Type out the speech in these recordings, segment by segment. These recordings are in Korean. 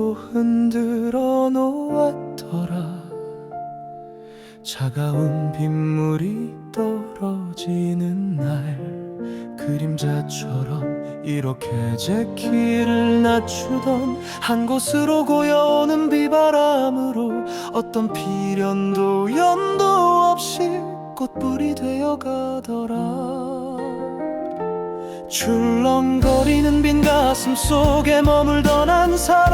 없이도 흔들어 놓았더라. 차가운 빗물이 떨어지는 날 그림자처럼 이렇게 제 키를 낮추던 한 곳으로 고여오는 비바람으로 어떤 비련도 연도 없이 꽃불이 되어 가더라 출렁거리는 빈 가슴 속에 머물던 한 사람.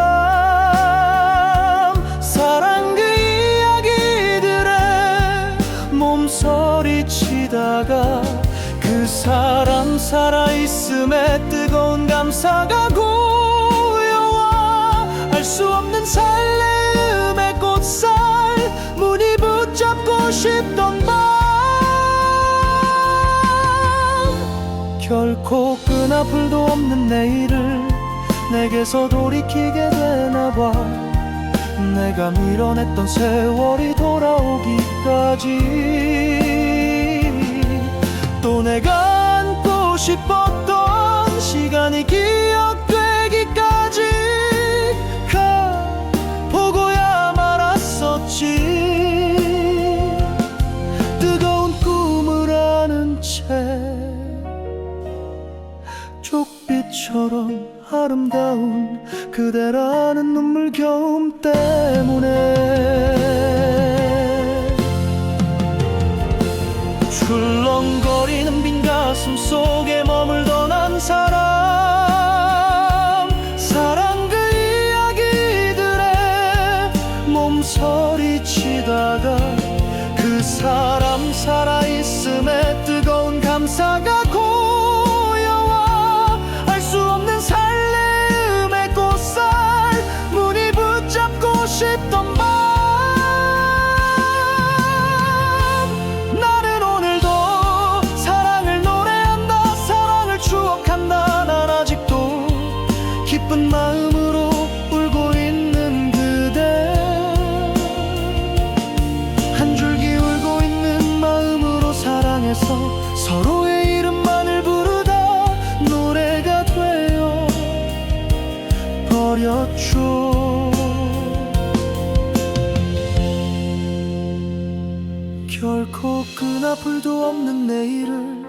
사랑 그 이야기들에 몸서리치다가 그 사람 살아있음에 뜨거운 감사가 고여와 알 수 없는 설레 결코 끈아풀도 없는 내일을 내게서 돌이키게 되나 봐. 내가 밀어냈던 세월이 돌아오기까지 또 내가 안고 싶었던 아름다운 그대라는 눈물 겨움 때문에 출렁거리는 빈 가슴 속에 머물던 한 사람 코 끈아풀도 없는 내일을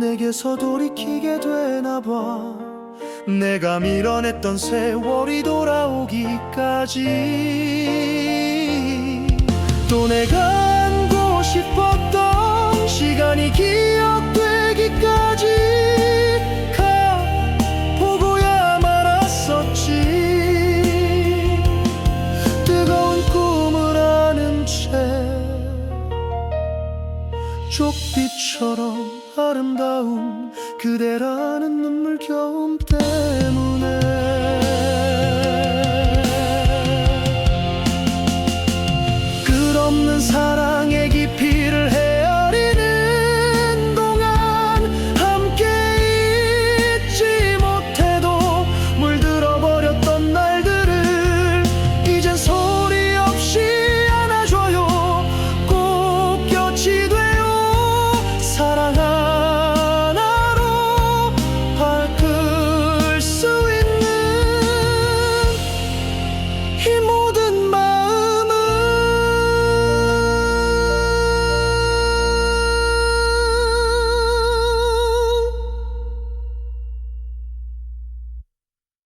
내게서 돌이키게 되나 봐. 내가 밀어냈던 세월이 돌아오기까지. 또 내가 안고 싶었던 시간이 기 쪽빛처럼 아름다운 그대라는 눈물겨움 때문에. 끝없는 사랑